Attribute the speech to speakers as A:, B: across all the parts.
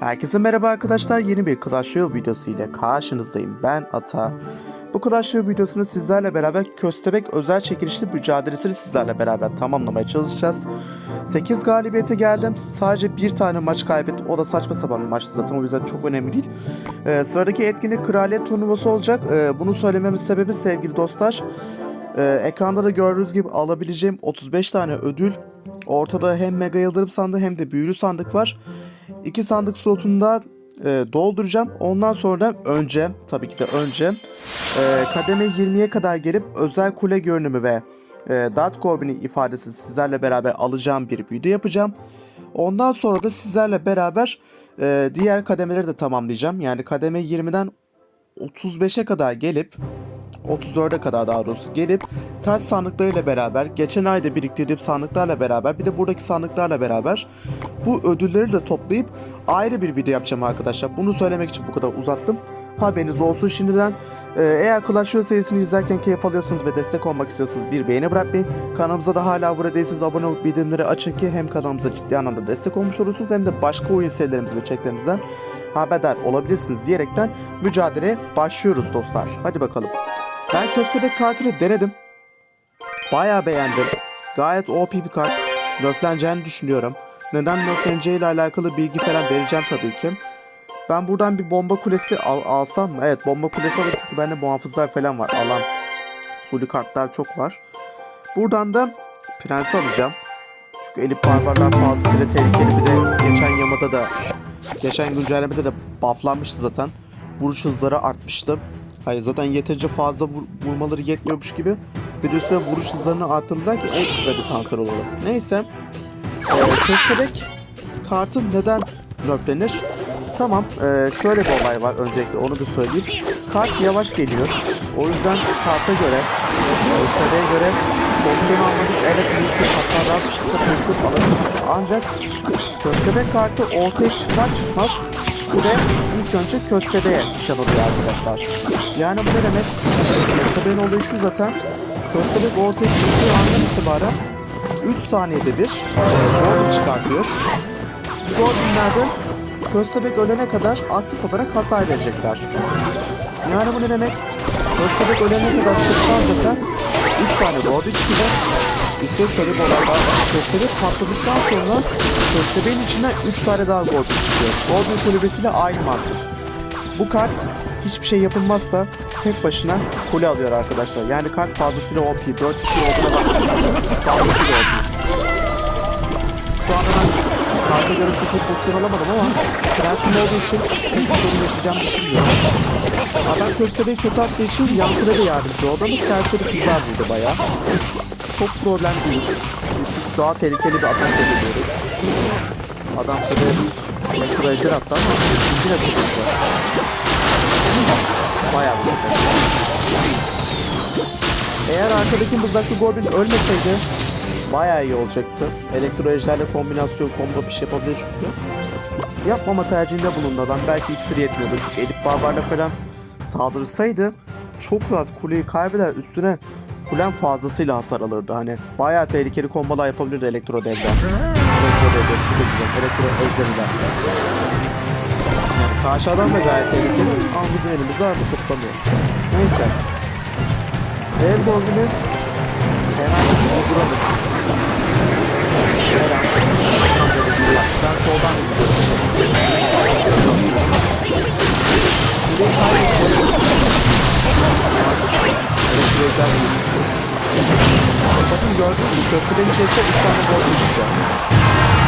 A: Herkese merhaba arkadaşlar. Yeni bir Clash videosu ile karşınızdayım. Ben Ata. Bu Clash videosunu sizlerle beraber Köstebek özel çekilişli mücadelesini sizlerle beraber tamamlamaya çalışacağız. 8 galibiyete geldim. Sadece bir tane maç kaybettim. O da saçma sapan bir maçtı zaten. O yüzden çok önemli değil. Ee, sıradaki etkinlik kraliyet turnuvası olacak. Ee, bunu söylememin sebebi sevgili dostlar. Ee, ekranda da gördüğünüz gibi alabileceğim 35 tane ödül. Ortada hem mega yıldırım sandığı hem de büyülü sandık var. İki sandık slotunda e, dolduracağım. Ondan sonra da önce tabii ki de önce e, kademe 20'ye kadar gelip özel kule görünümü ve e, Dart Gorbin'i ifadesi sizlerle beraber alacağım bir video yapacağım. Ondan sonra da sizlerle beraber e, diğer kademeleri de tamamlayacağım. Yani kademe 20'den 35'e kadar gelip 34'e kadar daha doğrusu gelip taş sandıklarıyla beraber geçen ayda biriktirdiğim sandıklarla beraber bir de buradaki sandıklarla beraber bu ödülleri de toplayıp ayrı bir video yapacağım arkadaşlar. Bunu söylemek için bu kadar uzattım. Haberiniz olsun şimdiden. Ee, eğer Clash Royale serisini izlerken keyif alıyorsanız ve destek olmak istiyorsanız bir beğeni bırakmayın. Kanalımıza da hala abone değilseniz abone olup bildirimleri açın ki hem kanalımıza ciddi anlamda destek olmuş olursunuz hem de başka oyun serilerimiz ve çeklerimizden haberdar olabilirsiniz diyerekten mücadeleye başlıyoruz dostlar. Hadi bakalım. Ben köstebek kartını denedim. Bayağı beğendim. Gayet OP bir kart. Nerfleneceğini düşünüyorum. Neden nerfleneceği ile alakalı bilgi falan vereceğim tabii ki. Ben buradan bir bomba kulesi al alsam? Evet bomba kulesi alırım çünkü bende muhafızlar falan var. Alan sulu kartlar çok var. Buradan da prensi alacağım. Çünkü elip barbarlar fazlasıyla tehlikeli. Bir de geçen yamada da geçen güncellemede de bufflanmıştı zaten. Vuruş hızları artmıştı. Hayır zaten yeterince fazla vur- vurmaları yetmiyormuş gibi. Bir de üstüne vuruş hızlarını arttırdılar ki ekstra bir kanser olalım. Neyse. Ee, köstebek kartı neden nerflenir? Tamam. ee, şöyle bir olay var öncelikle onu bir söyleyeyim. Kart yavaş geliyor. O yüzden karta göre, köstebeğe göre pozisyon almanız evet mümkün. Hatta rahat bir şekilde pozisyon alabilirsiniz. Ancak köstebek kartı ortaya çıkar çıkmaz Kule ilk önce köstebeğe nişan alıyor arkadaşlar. Yani bu ne demek? Köstebeğin olayı şu zaten. Köstebek ortaya çıktığı andan itibaren 3 saniyede bir e, çıkartıyor. Bu Goblinlerde köstebek ölene kadar aktif olarak hasar verecekler. Yani bu ne demek? Köstebek ölene kadar çıktan zaten 3 tane Goblin çıkacak. İşte bir olay var. Köstebek patladıktan sonra köstebeğin içinden 3 tane daha Goblin çıkıyor. Goblin kulübesiyle aynı mantık. Bu kart hiçbir şey yapılmazsa tek başına kule alıyor arkadaşlar. Yani kart fazlasıyla OP. 4 2 olduğuna. Fazlasıyla. Şu anda ben karta göre çok iyi pozisyon alamadım ama prensim olduğu için hiçbir sorun yaşayacağımı düşünmüyorum. Adam köstebeği kötü attığı için yankıda da yardımcı oldu ama serseri kızar vurdu bayağı. Çok problem değil. Biz daha tehlikeli bir atak da geliyoruz. Adam tabi elektro ejder attı ama yine çok güzel. Bayağı güzel. Eğer arkadaki mızraklı Goblin ölmeseydi bayağı iyi olacaktı. Elektro ejderle kombinasyon combo bir şey yapabilir çünkü. Yapmama tercihinde bulundu adam. Belki iksir yetmiyordu. Çünkü Elif Barbar'la falan saldırsaydı çok rahat kuleyi kaybeder. Üstüne kulen fazlasıyla hasar alırdı. Hani bayağı tehlikeli kombolar yapabilirdi elektro devden. Elektro devden, elektro ejderiyle. Yani karşı da gayet tehlikeli ama bizim elimizde artık tutamıyor. Neyse. Dev Goblin'i herhangi bir vurduramadık. Her an tam böyle bir yer. Ben soldan gidiyorum. Bir gördünüz mü? Köprüden içerisinde 3 tane gol çıkacak.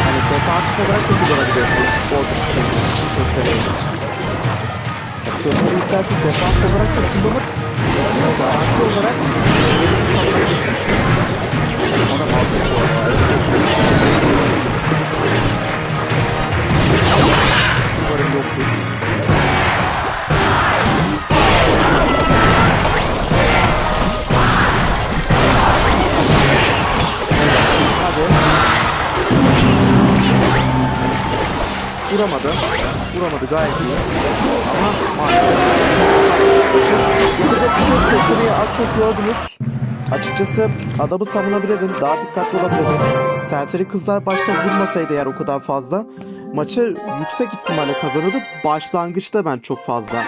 A: Hani defansif olarak da kullanabiliyorsunuz. Gol çıkacak. Köprüden. Köprüden isterseniz defans olarak da kullanıp garanti olarak gerisi savunabilirsiniz. Ona mantıklı arada. Umarım yoktur. Vuramadı. Vuramadı gayet iyi. Ama maalesef. Yapacak bir şey yok. Köşeyi az çok gördünüz. Açıkçası adamı savunabilirdim. Daha dikkatli olabilirdim. Serseri kızlar başta vurmasaydı eğer o kadar fazla. maçı yüksek ihtimalle kazanırdı. Başlangıçta ben çok fazla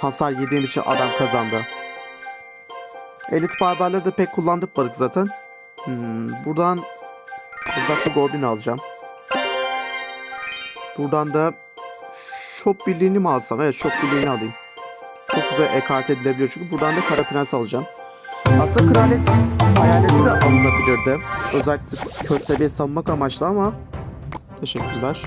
A: hasar yediğim için adam kazandı. Elit barbarları da pek kullandırmadık zaten. Hmm, buradan uzakta Goblin alacağım. Buradan da Shop birliğini mi alsam? Evet Shop birliğini alayım. Çok güzel ekart edilebiliyor çünkü buradan da Kara Prens alacağım. Aslında Kralet hayaleti de alınabilirdi. Özellikle köstebeği savunmak amaçlı ama Teşekkürler.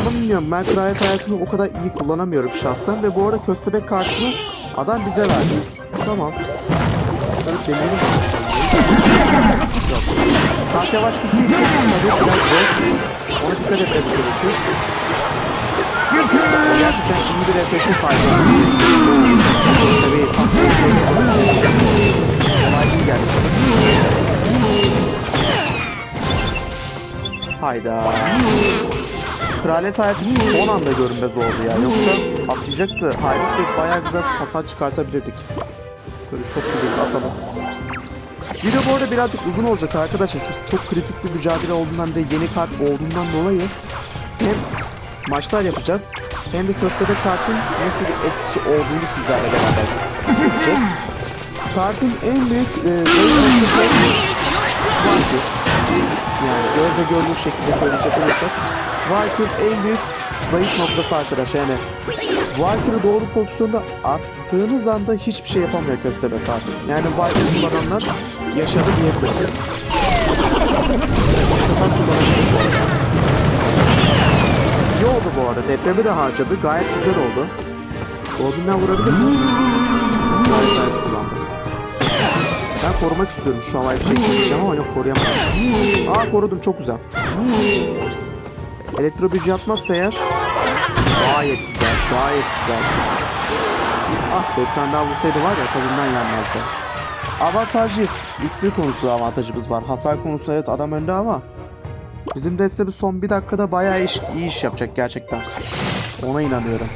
A: Ama bilmiyorum ben kraliyet hayatını o kadar iyi kullanamıyorum şahsen ve bu arada köstebek kartını adam bize verdi. Tamam. Böyle deneyelim. Kart yavaş gittiği için biraz zor. Dikkat etmemiz gerekiyor. Gerçekten iyi bir efekti sahip. Tabii kolay değil Hayda. Kraliyet hayatı son anda görünmez oldu ya. Yoksa atlayacaktı. Hayret bayağı güzel hasar çıkartabilirdik. Böyle şok gibi atalım. Video bu arada birazcık uzun olacak arkadaşlar. Çünkü çok kritik bir mücadele olduğundan ve yeni kart olduğundan dolayı hem maçlar yapacağız hem de köstebek kartın nasıl bir etkisi olduğunu sizlerle beraber göreceğiz. Kartın en büyük e, Valkyr. Yani gözle görülür şekilde söyleyecek olursak Valkyr en büyük zayıf noktası arkadaş yani Valkyr'i doğru pozisyonda attığınız anda hiçbir şey yapamıyor köstebek kartı. Yani Valkyr kullananlar yaşadı diyebiliriz. Bu sefer kullanabilir. İyi oldu bu arada. Depremi de harcadı. Gayet güzel oldu. Goblin'den vurabilir mi? Gayet gayet kullandı. Ben korumak istiyorum şu havayı bir şey ama yok koruyamadım. Aa korudum çok güzel. Elektro büyücü atmazsa eğer gayet güzel gayet güzel. Ah be bir tane daha vursaydı var ya tadından yenmezdi. Avantajlıyız. İksir konusu avantajımız var. Hasar konusu evet adam önde ama bizim destemiz son bir dakikada bayağı iş, iyi iş yapacak gerçekten. Ona inanıyorum.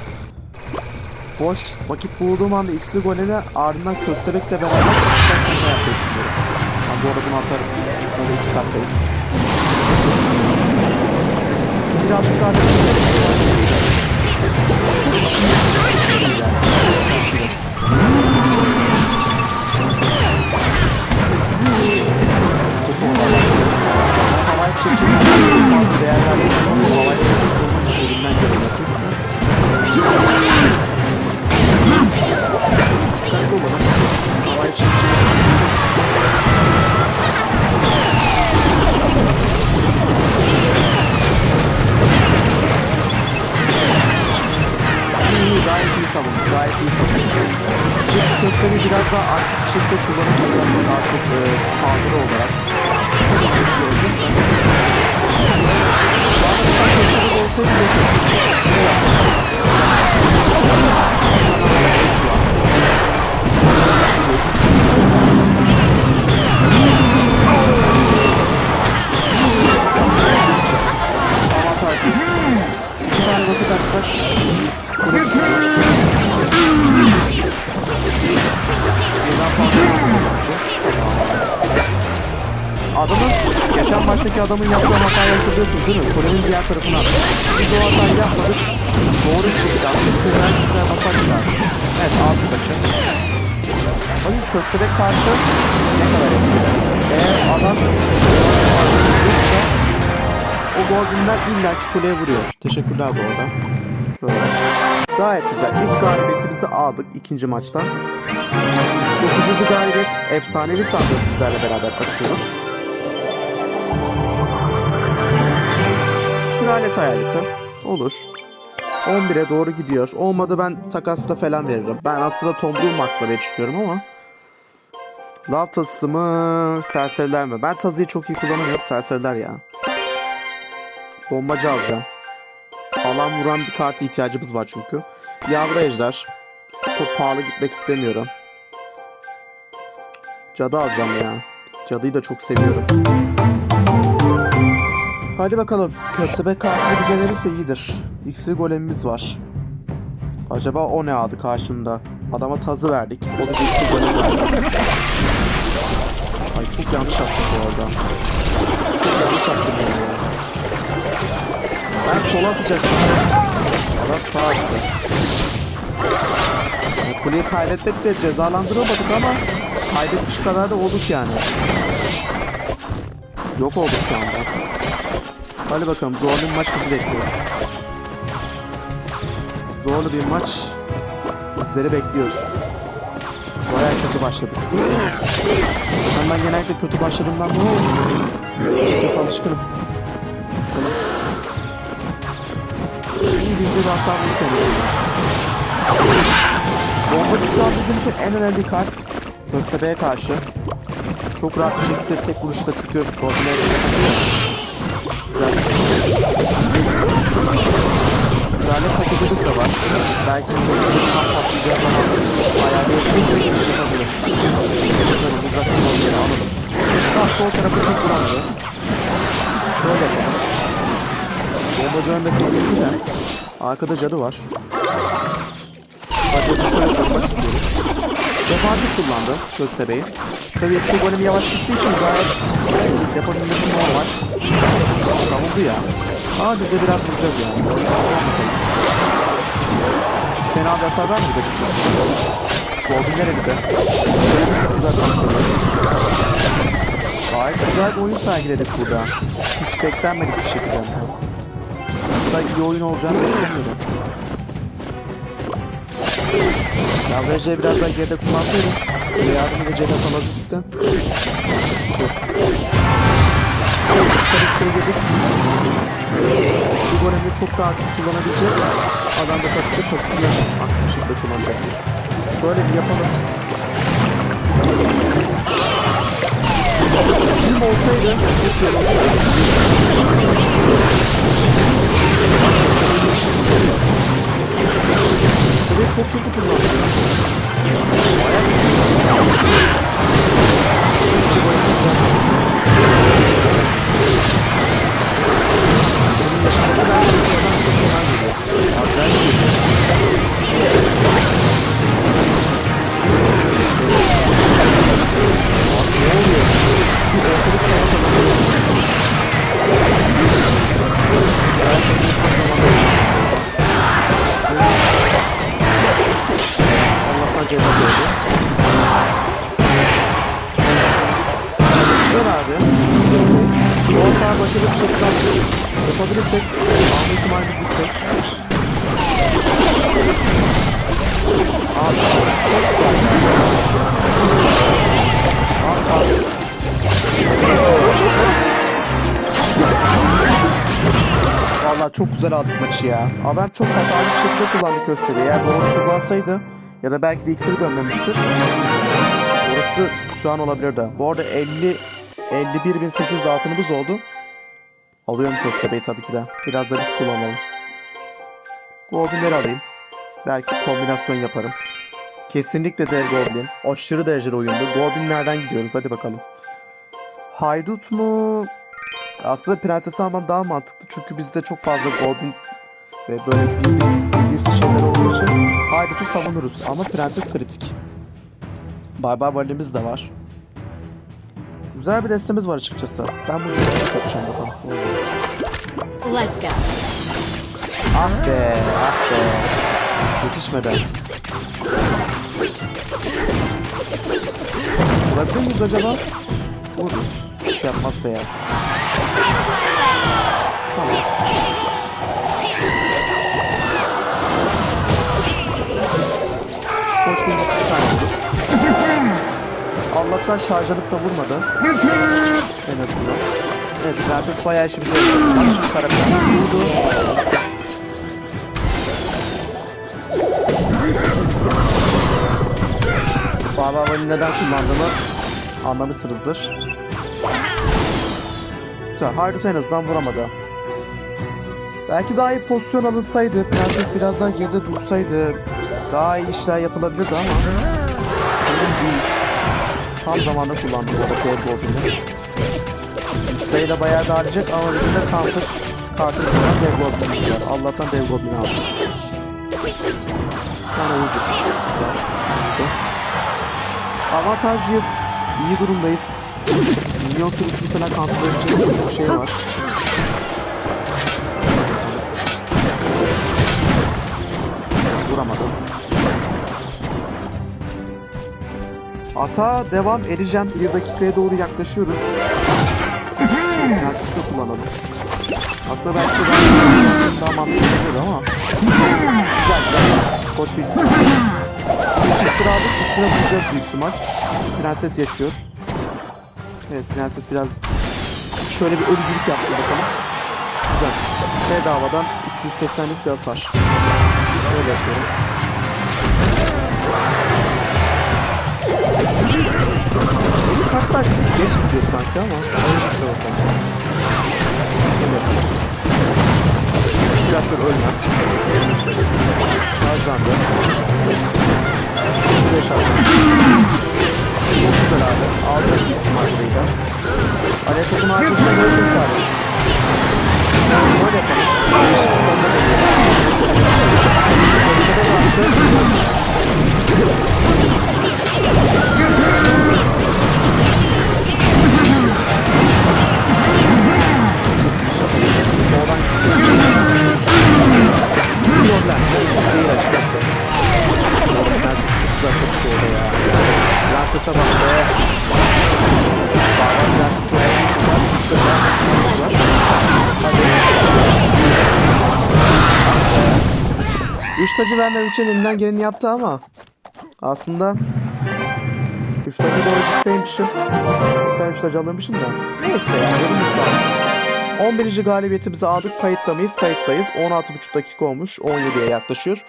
A: Boş vakit bulduğum anda iksir golemi ardından köstebekle beraber kafa yapmayı düşünüyorum. Ben bu arada bunu atarım. Böyle iki kattayız. Birazcık daha Havai fişek çekimden bazı değerler yapıyorum. Havai fişek olunca elimden geleni yapıyorum. Dikkatli olalım. Havai fişek savundu. Gayet iyi savundu. Bir şu köstebeği biraz daha aktif bir şekilde kullanırsak daha çok e, saldırı olarak gördüm. Bazı köstebek olsaydı da avantajlıyız. İki tane roket atsak Birden fazla Adamın, geçen maçtaki adamın yaptığı hatayı hatırlıyorsunuz değil mi? Kulenin diğer tarafına attı. Biz o hatayı yapmadık. Doğru şekilde attık. Kuleden güzel hasar çıkardı. Evet, aldı taşı. Bakın köstebek karşı ne kadar etkili. Eğer adam o golden illaki kuleye vuruyor. Teşekkürler bu arada. Şöyle. Gayet güzel. İlk galibiyetimizi aldık ikinci maçtan. Dokuzuncu galibiyet efsanevi sandığı sizlerle beraber açıyoruz. Kraliyet hayaleti. Olur. 11'e doğru gidiyor. Olmadı ben takasla falan veririm. Ben aslında Tom Doom maxlamayı düşünüyorum ama. Lav tası mı? Serseriler mi? Ben tazıyı çok iyi kullanamıyorum. Serseriler ya. Bombacı alacağım. Alan vuran bir kartı ihtiyacımız var çünkü. Yavru ejder. Çok pahalı gitmek istemiyorum. Cadı alacağım ya. Cadıyı da çok seviyorum. Hadi bakalım. Köstebek kartını bize verirse iyidir. İksir golemimiz var. Acaba o ne aldı karşında? Adama tazı verdik. O da iksir golem. Ay çok yanlış yaptım bu arada. Çok yanlış yaptım yani ya. Ben sola atacaksın. Adam sağa attı. Yani kuleyi kaybetmek de cezalandırılmadık ama kaybetmiş kadar da olduk yani. Yok olduk şu anda. Hadi bakalım zorlu bir maç bizi bekliyor. Zorlu bir maç bizleri bekliyor. Bayağı kötü başladık. Ben, ben genellikle kötü başladığımdan oldu? Açıkçası alışkınım. Bir hasarlılık oluyor. Bombacı şu an bizim için en önemli kart. Köstebe'ye karşı. Çok rahat bir şekilde tek vuruşta çünkü koordine Güzel. Paketimiz de var. Belki Köstebe'nin tam patlayacağı zaman ayarlayabilirsek iş yapabilir. Bakalım uzaktan olmayı alalım. Bak sol tarafı çok vuramadı. Şöyle yapalım. Bombacı önde sevgili de arkada cadı var. Bacakı şöyle tutmak istiyorum. Defansif kullandı Köstebe'yi. Tabii eksi golüm yavaş gittiği için gayet yapabilmesi normal. Savundu ya. Ama biz de biraz vuracağız yani. Fena bir hasar vermedi açıkçası. Goldin nereye bir çok güzel tanıkladı. Gayet güzel bir oyun sergiledik burada. Hiç beklenmedik bir şekilde. Kadar iyi oyun olacağını beklemiyordum. Yavracıya biraz daha geride kullansaydım ve yardım edeceğini alabildik de. Şu. Tabii ki girdik. Bu golemi çok daha aktif kullanabileceğiz. Adam da tabii ki tasını aktif şekilde kullanacaktır. Şöyle bir yapalım. Film olsaydı çok iyi olurdu. Tabii çok kötü kullandı ya. Benim Vallahi çok güzel aldık maçı ya. Adam çok hatalı bir şekilde kullandı kösteği. Eğer doğru kullansaydı ya da belki de iksiri dönmemiştir. Orası an olabilirdi. Bu arada 50 51.800 altınımız oldu. Alıyorum köstebeği tabii ki de. Biraz da risk kullanalım. Goblinleri alayım. Belki kombinasyon yaparım. Kesinlikle dev Goblin. Aşırı derecede oyundu. Goblinlerden gidiyoruz. Hadi bakalım. Haydut mu? Aslında prensesi almam daha mantıklı çünkü bizde çok fazla goblin ve böyle bildiğimiz şeyler olduğu için Haydut'u savunuruz ama prenses kritik. Barbar valimiz de var. Güzel bir destemiz var açıkçası. Ben bunu çok yapacağım bakalım.
B: Let's go.
A: Ah be, ah be. Yetişmedi. Olabilir miyiz acaba? Oluruz. Bir şey yapmazsa ya. Tamam. Hoş bir tane olur. Allah'tan şarjlanıp da vurmadı. En azından. Evet, Prenses bayağı. Bak, karakter vurdu. Baba neden kullandığımı anlamışsınızdır. Güzel, Haydut en azından vuramadı. Belki daha iyi pozisyon alınsaydı, Prenses biraz daha geride dursaydı daha iyi işler yapılabilirdi ama sanırım değil. Tam zamanda kullandım arada Dev Goblin'i. Sayıda bayağı dağılacak ama bizim de counter kartı kullanan Dev Goblin'imiz var. Allah'tan Dev Goblin'i aldım. Oyuncu. Güzel. Avantajlıyız. İyi durumdayız. Milyon sürüsünü falan kanıtlayabilecek çok şey var. Vuramadım. Ata devam edeceğim. Bir dakikaya doğru yaklaşıyoruz. Prenses'i de kullanalım. Aslında belki daha, daha mantıklı olur ama. Güzel güzel. Koç bilgisi. Hiç ısırardık üstüne bulacağız büyük ihtimal. Prenses yaşıyor. Evet prenses biraz şöyle bir ölücülük yapsın bakalım. Güzel. Bedavadan 380'lik bir hasar. Öyle yapıyorum. Benim kartlar geç gidiyor sanki ama. Hayırlısı bakalım. Yapalım. Flaşör ölmez. Şarjandı. Buraya şarjandı. Çok güzel abi. Bir ihtimalle Alev topun arkasına böyle çok çağırırız. Böyle yapalım. Göstere baktı. Üç tacı vermem için elinden geleni yaptı ama aslında üç tacı doğru gitseymişim. Çoktan üç tacı alırmışım da. Neyse ya. Yolumuz sağ olsun. 11. galibiyetimizi aldık. Kayıtta mıyız? Kayıttayız. 16,5 dakika olmuş. 17'ye yaklaşıyor.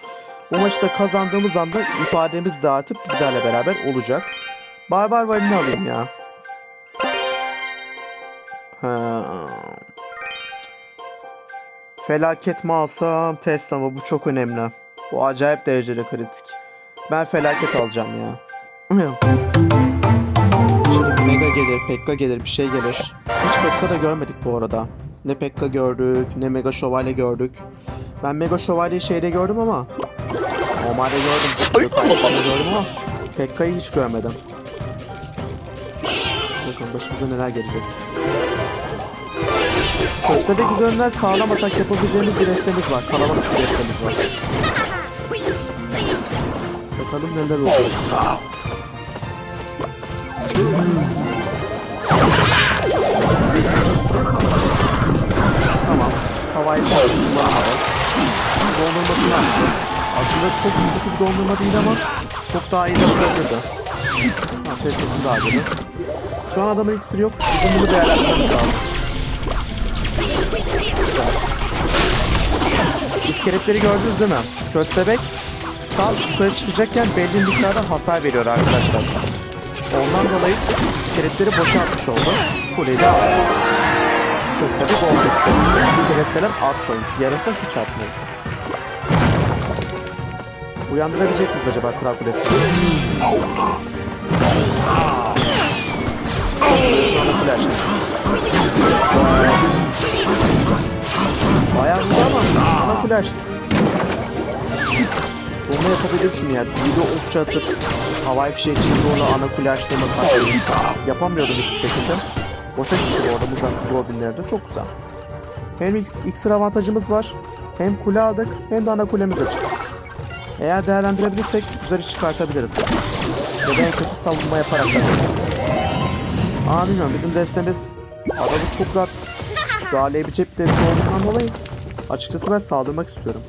A: Bu maçı da kazandığımız anda ifademiz de artık bizlerle beraber olacak. Barbar Valin'i alayım ya. Ha. Felaket mi alsam Tesla mı? Bu çok önemli. Bu acayip derecede kritik. Ben felaket alacağım ya. Şimdi Mega gelir, Pekka gelir, bir şey gelir. Hiç Pekka da görmedik bu arada. Ne Pekka gördük, ne Mega Şövalye gördük. Ben Mega Şövalyeyi şeyde gördüm ama... Normalde gördüm. Gökhan'da gördüm ama... Pekka'yı hiç görmedim. Bakın başımıza neler gelecek. Köstebek üzerinden sağlam atak yapabileceğimiz bir destemiz var. Kalabalık bir destemiz var. Bakalım neler olacak. Tamam. Havai fişek kullanamadık. Dondurmasını attı. Aslında çok kötü bir dondurma değil ama çok daha iyi yapılabilirdi. Ha, testesini de harcadı. Şu an adamın iksiri yok. Bizim bunu değerlendirmemiz lazım. İskeletleri gördünüz değil mi? Köstebek tam yukarı çıkacakken belli miktarda hasar veriyor arkadaşlar. Ondan dolayı iskeletleri boşa atmış oldu. Kuleyi de aldı. Köstebek olacak. İskelet falan atmayın. Yarasa hiç atmayın. Uyandırabilecek miyiz acaba Kral Kulesi'ni? Sonra kule açtık. Bayağı vurdu ama ana kule Onu yapabilir şunu ya. Büyüde okça atıp havai fişek zorla ana kule açtığımı karşı yapamıyordum hiçbir şekilde. Boşa gitti bu arada bu Robinlerde. Çok güzel. Hem iksir avantajımız var. Hem kule aldık hem de ana kulemiz açık. Eğer değerlendirebilirsek güzel iş çıkartabiliriz. Ya da en kötü savunma yaparak yapabiliriz. Aa bilmiyorum bizim destemiz adamı çok rahat darlayabilecek bir deste olduğundan dolayı açıkçası ben saldırmak istiyorum.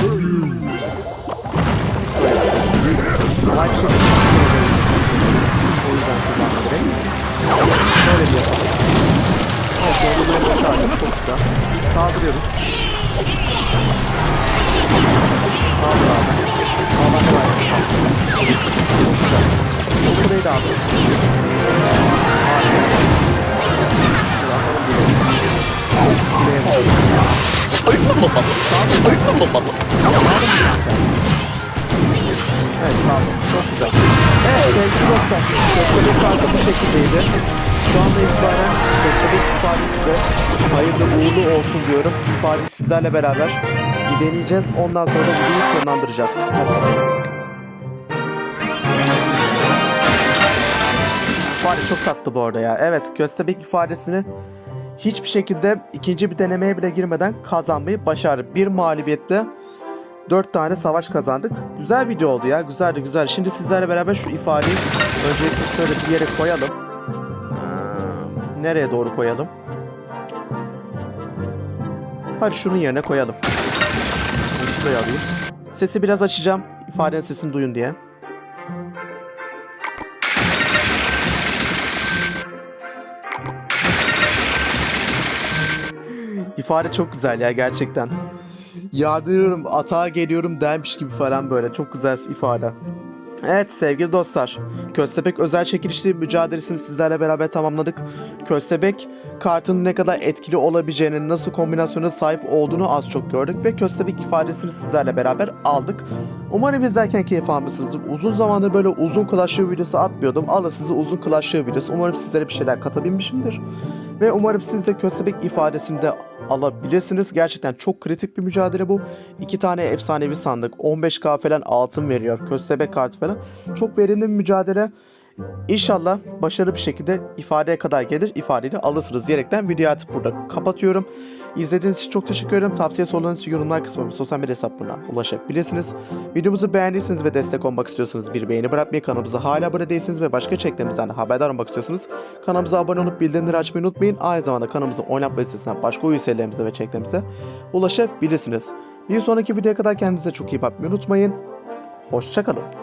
A: Bir şekilde o yüzden kullanma direkt. Şöyle bir yapalım. Evet, doğru bir boşalttık. Çok güzel. Saldırıyoruz. Aldı abi. Aldan kolay. Çok güzel. Bu kuleyi de aldık. Harika. Evet dostlar. Köstebek kartı bu şekildeydi. Şu anda itibaren Köstebek ifadesi de hayırlı uğurlu olsun diyorum. İfadeyi sizlerle beraber deneyeceğiz. Ondan sonra da videoyu sonlandıracağız. Hadi bakalım. Çok tatlı bu arada ya. Evet Köstebek ifadesini hiçbir şekilde ikinci bir denemeye bile girmeden kazanmayı başardı. Bir mağlubiyetle 4 tane savaş kazandık. Güzel video oldu ya. Güzeldi güzel. Şimdi sizlerle beraber şu ifadeyi öncelikle şöyle bir yere koyalım. Nereye doğru koyalım? Hadi şunun yerine koyalım. Şuraya alayım. Sesi biraz açacağım. İfadenin sesini duyun diye. İfade çok güzel ya gerçekten. Yardırıyorum, atağa geliyorum dermiş gibi falan böyle. Çok güzel ifade. Evet sevgili dostlar. Köstebek özel çekilişli mücadelesini sizlerle beraber tamamladık. Köstebek kartının ne kadar etkili olabileceğini, nasıl kombinasyona sahip olduğunu az çok gördük ve köstebek ifadesini sizlerle beraber aldık. Umarım izlerken keyif almışsınızdır. Uzun zamandır böyle uzun Clash Royale videosu atmıyordum. Alın size uzun Clash Royale videosu. Umarım sizlere bir şeyler katabilmişimdir. Ve umarım siz de köstebek ifadesini de alabilirsiniz. Gerçekten çok kritik bir mücadele bu. İki tane efsanevi sandık. 15k falan altın veriyor. Köstebek kartı falan. Çok verimli bir mücadele. İnşallah başarılı bir şekilde ifadeye kadar gelir. İfadeyi de alırsınız diyerekten videoyu atıp burada kapatıyorum. İzlediğiniz için çok teşekkür ederim. Tavsiye sorularınız için yorumlar kısmına sosyal medya hesaplarından ulaşabilirsiniz. Videomuzu beğendiyseniz ve destek olmak istiyorsanız bir beğeni bırakmayı, kanalımıza hala abone değilseniz ve başka içeriklerimizden de haberdar olmak istiyorsanız kanalımıza abone olup bildirimleri açmayı unutmayın. Aynı zamanda kanalımızın oynatma listesinden başka oyun ve içeriklerimize ulaşabilirsiniz. Bir sonraki videoya kadar kendinize çok iyi bakmayı unutmayın. Hoşçakalın.